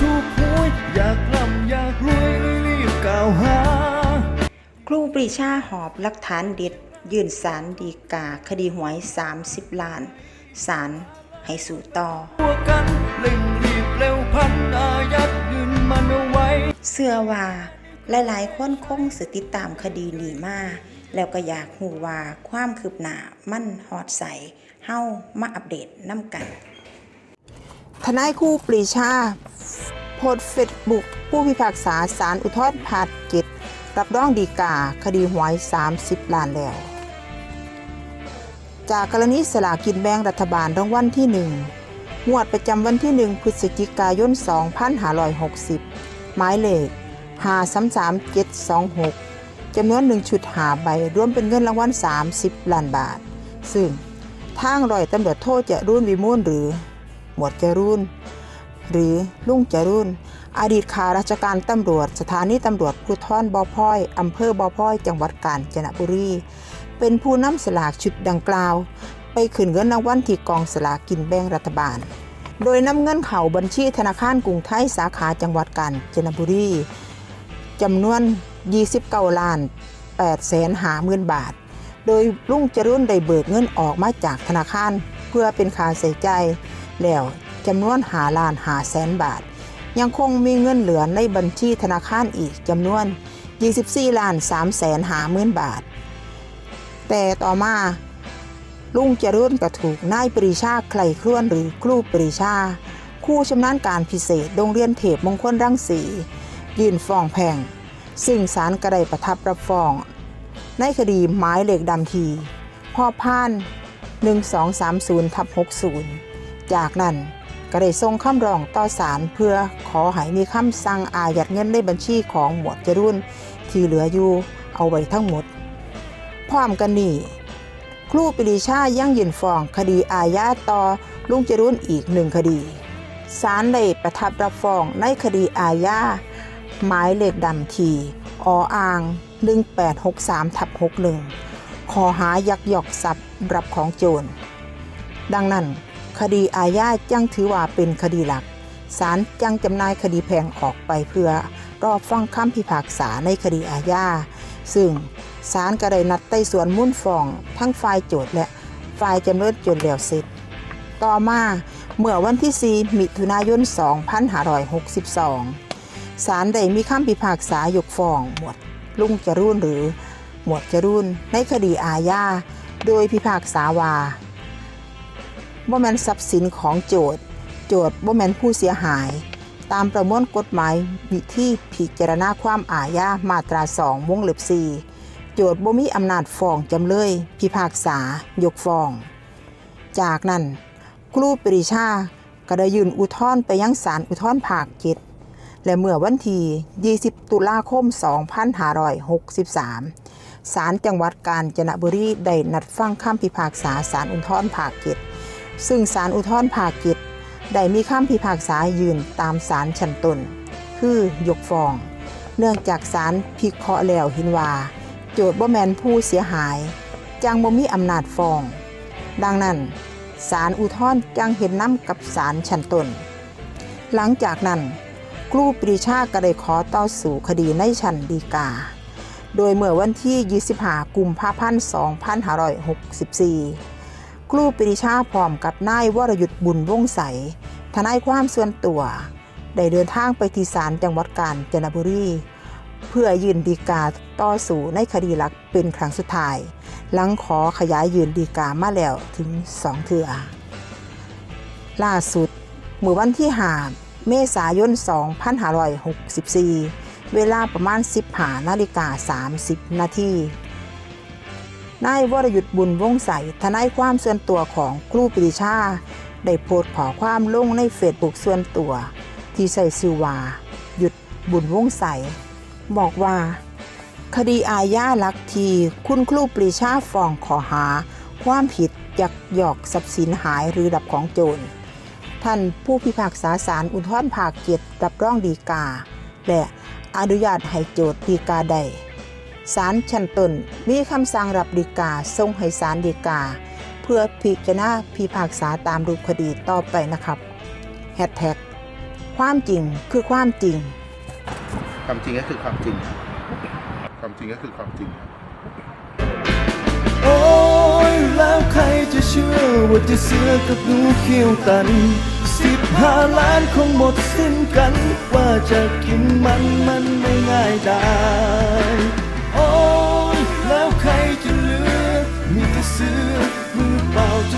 ถูกหวยอยากร่ำอยากรวยเลยรีบกล่าวหา ครูปรีชาหอบหลักฐานเด็ด ยื่นสารดีกาคดีหวย 30 ล้านสารให้สู่ต่อ ตัวกันเร่งรีบเร็วพันอายัดเงินมันเอาไว้เชื่อว่าหลายๆคนคงสิติดตามคดีนี้มาแล้วก็อยากหูว่าความคืบหน้ามันฮอดใสเฮามาอัปเดตน้ำกัน ทนายคู่ปรีชา โพสเฟซบุ๊กผู้พิพากษาสารอุทธรณ์ภาคเจ็ดรับรองดีกาคดีหวย 30 ล้านแล้ว จากกรณีสลากกินแบ่งรัฐบาลรางวัลที่ 1 งวดประจำวันที่ 1 พฤศจิกายน 2560 หมายเลข 533726 จำนวน 1 ชุดหาใบ รวมเป็นเงินรางวัล 30 ล้านบาท ซึ่งทางรอยตำรวจโทษจะรุ่นวิมูลหรือ หมวดจรูนหรือลุงจรูนอดีตข้าราชการตำรวจ สถานีตำรวจภูธรบ่อพ้อยอำเภอบ่อพ้อย จังหวัดกาญจนบุรี เป็นผู้นำสลากชุดดังกล่าว ไปขึ้นเงินรางวัลที่กองสลากกินแบ่งรัฐบาล โดยนำเงินเข่าบัญชีธนาคารกรุงไทยสาขาจังหวัดกาญจนบุรีจำนวน 29ล้าน8แสนหาหมื่นบาท โดยลุงจรุนได้เบิกเงินออกมาจากธนาคาร เพื่อเป็นค่าใช้จ่าย แล้วจำนวนหาล้านหาแสนบาท ยังคงมีเงินเหลือในบัญชีธนาคารอีกจำนวน 24ล้าน3แสนหาหมื่นบาท แต่ต่อมาลุงจรุ่นก็ถูกนายปรีชาไคลครวนหรือครูปรีชาครู่ชำนาญการพิเศษโรงเรียนเทพมงคลรังสี ยื่นฟ้องแพ่งซึ่งศาลก็ไดประทับรับฟ้อง ในคดีหมายเลขดำที พ่อพ่าน 1230ทับ60 จากนั้นก็ได้ส่งคำร้องต่อศาลเพื่อขอให้มีคำสั่งอายัดเงินในบัญชีของหมวดจรุนที่เหลืออยู่เอาไว้ทั้งหมด พร้อมกันนี้ครูปรีชายังยืนฟ้องคดีอาญาต่อลุงจรุนอีกหนึ่งคดีศาลได้ประทับรับฟ้องในคดีอาญาหมายเลขดำทีออ่าง 1863ทับ61ขอหายักยอกทรัพย์รับของโจร ดังนั้น คดีอาญาจังถือว่าเป็นคดีหลักศาลจังจำนายคดีแพงออกไปเพื่อรอฟังคำพิพากษาในคดีอาญาซึ่งศาลก็ได้นัดไต่สวนมุ่นฟ้อง ทั้งฝ่ายโจทย์และฝ่ายจำเลยจนแล้วเสร็จ ต่อมาเมื่อวันที่ 4 มิถุนายน 2562 ศาลได้มีคำพิพากษายกฟ้อง หมวดลุงจรูนหรือ หมวดจรูนในคดีอาญา โดยพิพากษาว่า บ่แมนทรัพย์สินของโจทย์ โจทย์บ่แมนผู้เสียหาย ตามประมวลกฎหมายวิธีพิจารณาความอาญามาตรา2วงเล็บ4โจทย์บ่มีอำนาจฟ้องจำเลย พิพากษา ยกฟ้อง จากนั้น ครูปรีชาก็ได้ยื่นอุทธรณ์ไปยังศาลอุทธรณ์ภาคเจ็ดและเมื่อวันที่20 ตุลาคม 2563 ศาลจังหวัดกาญจนบุรีได้นัดฟังคำพิพากษาศาลอุทธรณ์ภาคเจ็ด ซึ่งศาลอุทธรณ์ภาคเจ็ดได้มีคำพิพากษายืนตามศาลชั้นต้นคือยกฟ้อง เนื่องจากศาลพิเคราะห์แล้วห็นว่า โจทย์บ่แมนผู้เสียหาย จังบ่มีอำนาจฟ้อง ดังนั้นศาลอุทธรณ์จังเห็นน้ำกับศาลชั้นต้น หลังจากนั้นครูปรีชาก็ได้ขอต่อสู้คดีในชั้นฎีกา โดยเมื่อวันที่ 25 กุมภาพันธ์ 2564 ครูปรีชาพร้อมกับนายวรยุทธ์บุญวงใสทนายความส่วนตัว ได้เดินทางไปที่ศาลจังหวัดกาญจนบุรี เพื่อยื่นฎีกาต่อสู้ในคดีหลักเป็นครั้งสุดท้าย หลังขอขยายยืนฎีกามาแล้วถึงสองเทือล่าสุดเมื่อวันที่5เมษายน 2564 เวลาประมาณ 15นาฬิกา 30 นาที นายวรยุทธ์บุญวงใสทนายความส่วนตัวของครูปรีชา ได้โพสต์ขอความลงในเฟซบุ๊กส่วนตัว ที่ใส่ชื่อว่าหยุดบุญวงใส บอกว่า คดีอาญาลักทีคุณครูปรีชาฟ้องขอหา ความผิดยักยอกทรัพย์สินหายหรือดับของโจรท่านผู้พิพากษาศาลอุทธรภาคเจ็ดรับรองดีกา และอนุญาตให้โจทย์ดีกาใด ศาลชั้นต้นมีคำสั่งรับดีกาส่งให้ศาลดีกา เพื่อพิจารณาพิพากษาตามรูปคดีต่อไปนะครับแฮชแท็กความจริงคือความจริง ความจริงก็คือความจริงครับความจริงก็คือความจริงครับโอ้ยแล้วใครจะเชื่อว่าจะเสือกับหนูเขี้ยวตันสิบห้าล้านคงหมดสิ้นกัน ว่าจะกินมันมันไม่ง่ายได้ื้อมือเปล่า